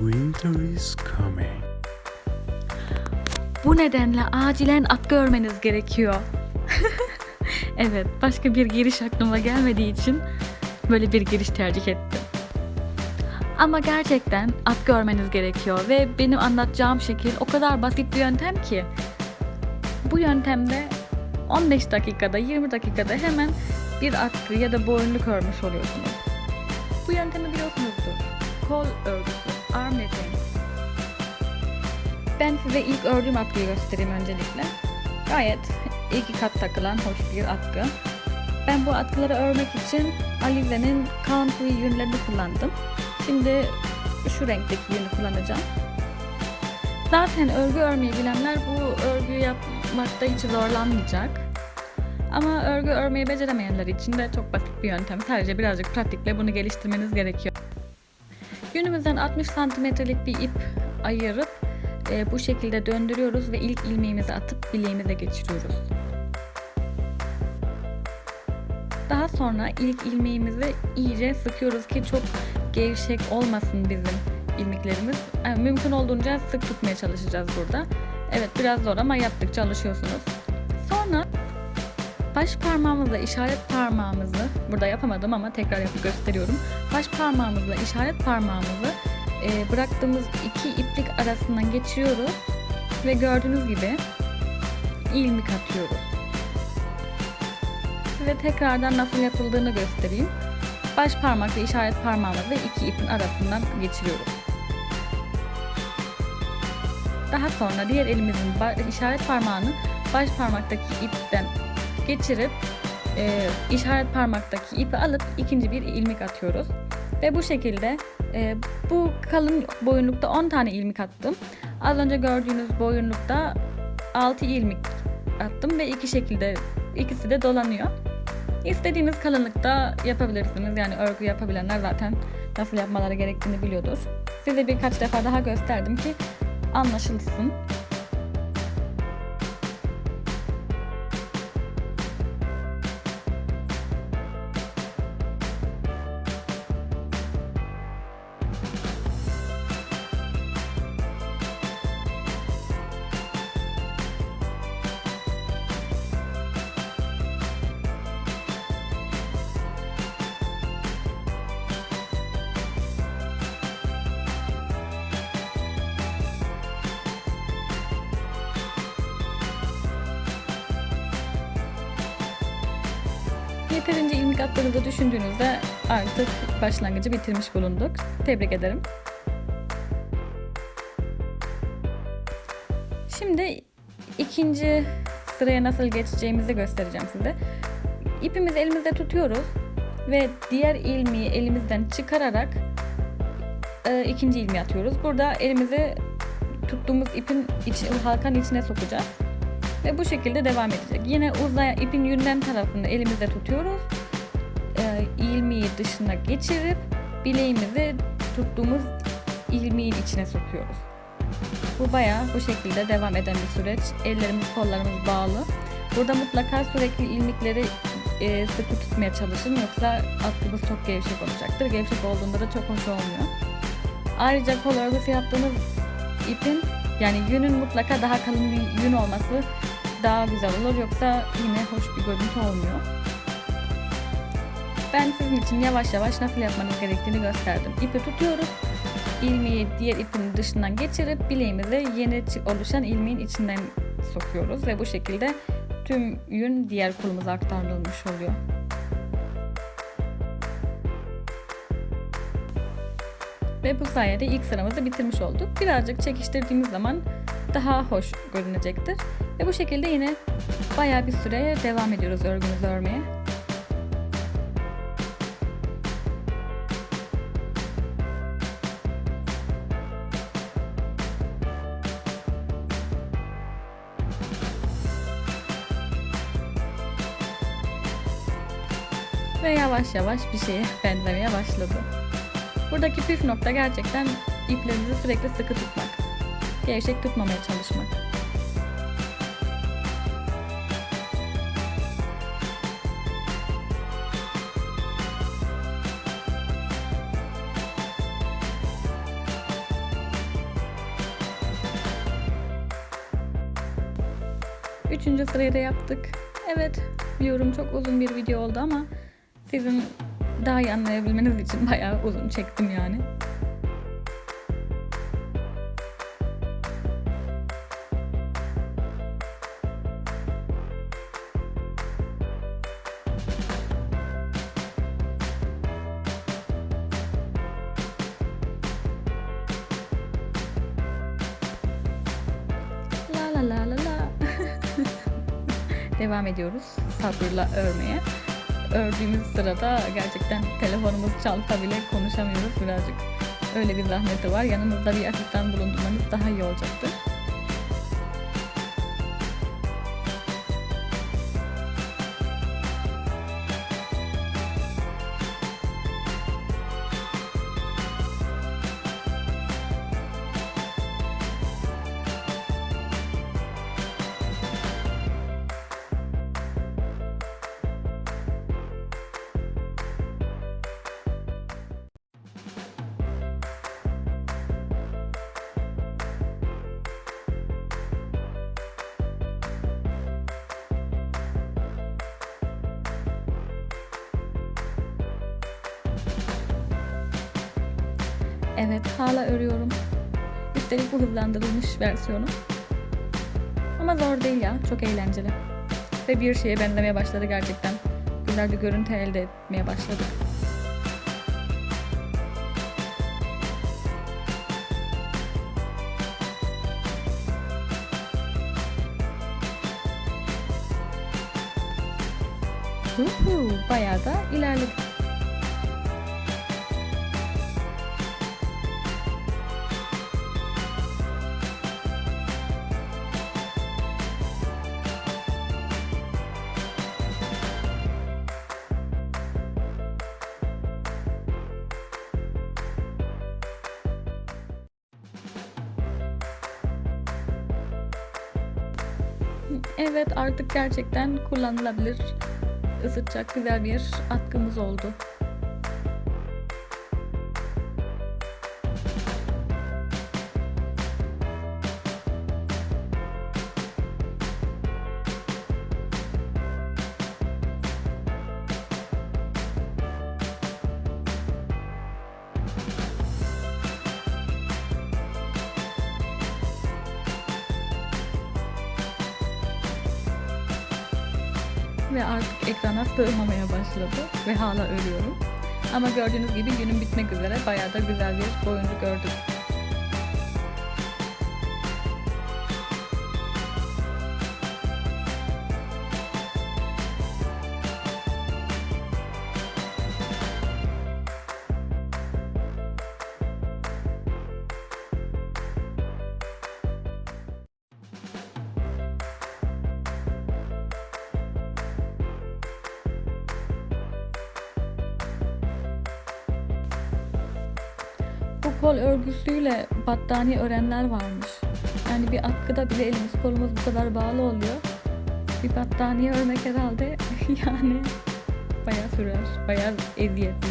Winter is coming. Bu nedenle acilen at görmeniz gerekiyor. evet, başka bir giriş aklıma gelmediği için böyle bir giriş tercih ettim. Ama gerçekten at görmeniz gerekiyor ve benim anlatacağım şekil o kadar basit bir yöntem ki. Bu yöntemde 15 dakikada, 20 dakikada hemen bir atkı ya da boynluk örmüş oluyorsunuz. Bu yöntemi biliyorsunuzdur. Kol örgüsü, arm knitting. Ben size ilk ördüğüm atkıyı göstereyim öncelikle. Gayet iki kat takılan hoş bir atkı. Ben bu atkıları örmek için Alize'nin Country yünlerini kullandım. Şimdi şu renkteki yünü kullanacağım. Zaten örgü örmeyi bilenler bu örgüyü yapmakta hiç zorlanmayacak. Ama örgü örmeyi beceremeyenler için de çok basit bir yöntem. Sadece birazcık pratikle bunu geliştirmeniz gerekiyor. Yünümüzden 60 santimetrelik bir ip ayırıp e, bu şekilde döndürüyoruz ve ilk ilmeğimizi atıp bileğimize geçiriyoruz. Daha sonra ilk ilmeğimizi iyice sıkıyoruz ki çok gevşek olmasın bizim ilmeklerimiz. Yani mümkün olduğunca sık tutmaya çalışacağız burada. Evet biraz zor ama yaptıkça alışıyorsunuz. Sonra baş parmağımızla işaret parmağımızı, burada yapamadım ama tekrar yapıp gösteriyorum. Baş parmağımızla işaret parmağımızı e, bıraktığımız iki iplik arasından geçiriyoruz ve gördüğünüz gibi ilmik atıyoruz. Ve tekrardan nasıl yapıldığını göstereyim. Baş parmak ve işaret parmağımızı iki ipin arasından geçiriyoruz. Daha sonra diğer elimizin işaret parmağını baş parmaktaki ipten geçirip e, işaret parmaktaki ipi alıp ikinci bir ilmik atıyoruz. Ve bu şekilde e, bu kalın boyunlukta 10 tane ilmik attım. Az önce gördüğünüz boyunlukta 6 ilmik attım ve iki şekilde ikisi de dolanıyor. İstediğiniz kalınlıkta yapabilirsiniz. Yani örgü yapabilenler zaten nasıl yapmaları gerektiğini biliyordur. Size birkaç defa daha gösterdim ki anlaşılsın. Yeterince ilmik attığınızı düşündüğünüzde artık başlangıcı bitirmiş bulunduk. Tebrik ederim. Şimdi ikinci sıraya nasıl geçeceğimizi göstereceğim size. İpimizi elimizde tutuyoruz ve diğer ilmeği elimizden çıkararak e, ikinci ilmeği atıyoruz. Burada elimizi tuttuğumuz ipin içi, halkanın içine sokacağız. Ve bu şekilde devam edecek. Yine uzayan ipin yünden tarafını elimizde tutuyoruz. Ee, ilmeği dışına geçirip bileğimizi tuttuğumuz ilmeğin içine sokuyoruz. Bu bayağı bu şekilde devam eden bir süreç. Ellerimiz kollarımız bağlı. Burada mutlaka sürekli ilmekleri e, sıkı tutmaya çalışın yoksa atkımız çok gevşek olacaktır. Gevşek olduğunda da çok hoş olmuyor. Ayrıca kol örgüsü ipin yani yünün mutlaka daha kalın bir yün olması daha güzel olur yoksa yine hoş bir görüntü olmuyor. Ben sizin için yavaş yavaş nasıl yapmanız gerektiğini gösterdim. İpi tutuyoruz. ilmeği diğer ipin dışından geçirip bileğimize yeni oluşan ilmeğin içinden sokuyoruz ve bu şekilde tüm yün diğer kolumuza aktarılmış oluyor. Ve bu sayede ilk sıramızı bitirmiş olduk. Birazcık çekiştirdiğimiz zaman daha hoş görünecektir. Ve bu şekilde yine bayağı bir süre devam ediyoruz örgümüzü örmeye. Ve yavaş yavaş bir şeye benzemeye başladı. Buradaki püf nokta gerçekten iplerinizi sürekli sıkı tutmak. Gevşek tutmamaya çalışmak. Üçüncü sırayı da yaptık. Evet, yorum çok uzun bir video oldu ama sizin daha iyi anlayabilmeniz için bayağı uzun çektim yani. La la la la la. Devam ediyoruz sabırla örmeye. Ördüğümüz sırada gerçekten telefonumuz çalsa bile konuşamıyoruz birazcık. Öyle bir zahmeti var. Yanımızda bir asistan bulundurmanız daha iyi olacaktır. Evet hala örüyorum. Üstelik bu hızlandırılmış versiyonu. Ama zor değil ya. Çok eğlenceli. Ve bir şeye benzemeye başladı gerçekten. Güzel bir görüntü elde etmeye başladık. Bayağı da ilerledik. Evet artık gerçekten kullanılabilir, ısıtacak güzel bir atkımız oldu. Ve artık ekrana sığmamaya başladı ve hala örüyorum. Ama gördüğünüz gibi günüm bitmek üzere bayağı da güzel bir boyunluk ördüm. Kol örgüsüyle battaniye örenler varmış. Yani bir atkıda bile elimiz kolumuz bu kadar bağlı oluyor. Bir battaniye örmek herhalde yani bayağı sürer, bayağı eziyetli.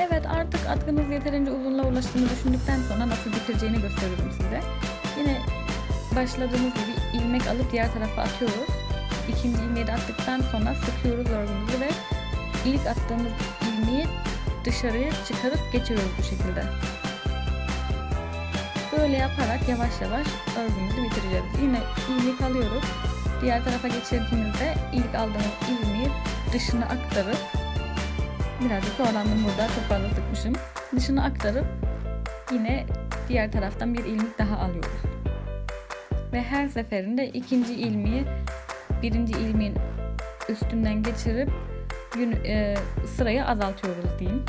Evet artık atkımız yeterince uzunluğa ulaştığını düşündükten sonra nasıl bitireceğini gösteriyorum size. Yine başladığımız gibi ilmek alıp diğer tarafa atıyoruz. İkinci ilmeği de attıktan sonra sıkıyoruz örgümüzü ve ilk attığımız ilmeği dışarıya çıkarıp geçiriyoruz bu şekilde. Böyle yaparak yavaş yavaş örgümüzü bitireceğiz. Yine ilmek alıyoruz. Diğer tarafa geçirdiğimizde ilk aldığımız ilmeği dışına aktarıp birazcık zorlandım burada çok. Dışına aktarıp yine diğer taraftan bir ilmek daha alıyoruz. Ve her seferinde ikinci ilmeği birinci ilmeğin üstünden geçirip gün, e, sırayı azaltıyoruz diyeyim.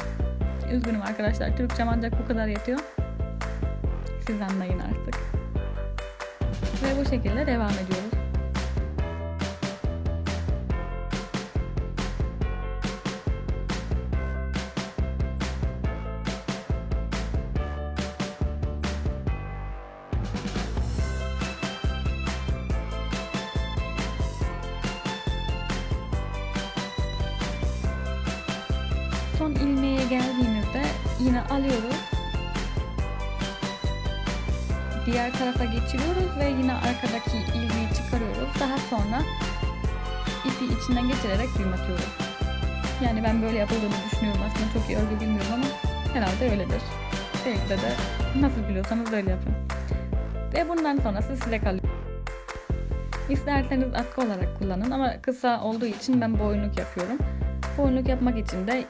Üzgünüm arkadaşlar. Türkçem ancak bu kadar yetiyor. Siz anlayın artık. Ve bu şekilde devam ediyoruz. Son ilmeğe geldiğimizde yine alıyoruz. Diğer tarafa geçiriyoruz ve yine arkadaki ilmeği çıkarıyoruz. Daha sonra ipi içinden geçirerek düğüm atıyoruz. Yani ben böyle yapıldığını düşünüyorum aslında çok iyi örgü bilmiyorum ama herhalde öyledir. Belki de nasıl biliyorsanız öyle yapın. Ve bundan sonrası size kalıyor. İsterseniz atkı olarak kullanın ama kısa olduğu için ben boynluk yapıyorum. Boynluk yapmak için de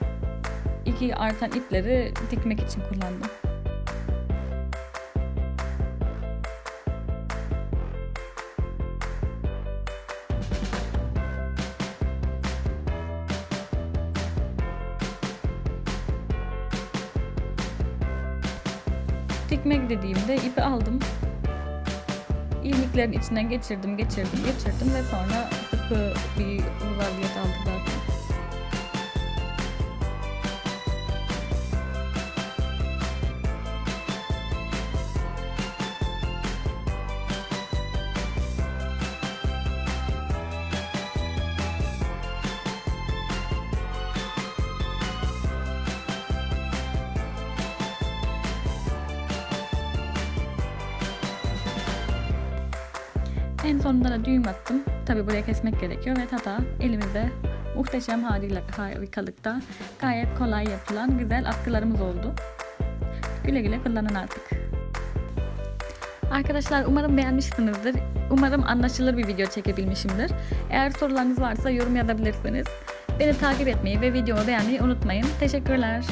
iki artan ipleri dikmek için kullandım. Dikmek dediğimde ipi aldım. İlmeklerin içinden geçirdim, geçirdim, geçirdim ve sonra sıkı bir vaziyet aldı sonunda da düğüm attım. Tabi buraya kesmek gerekiyor ve tata elimizde muhteşem harikalıkta gayet kolay yapılan güzel atkılarımız oldu. Güle güle kullanın artık. Arkadaşlar umarım beğenmişsinizdir. Umarım anlaşılır bir video çekebilmişimdir. Eğer sorularınız varsa yorum yazabilirsiniz. Beni takip etmeyi ve videomu beğenmeyi unutmayın. Teşekkürler.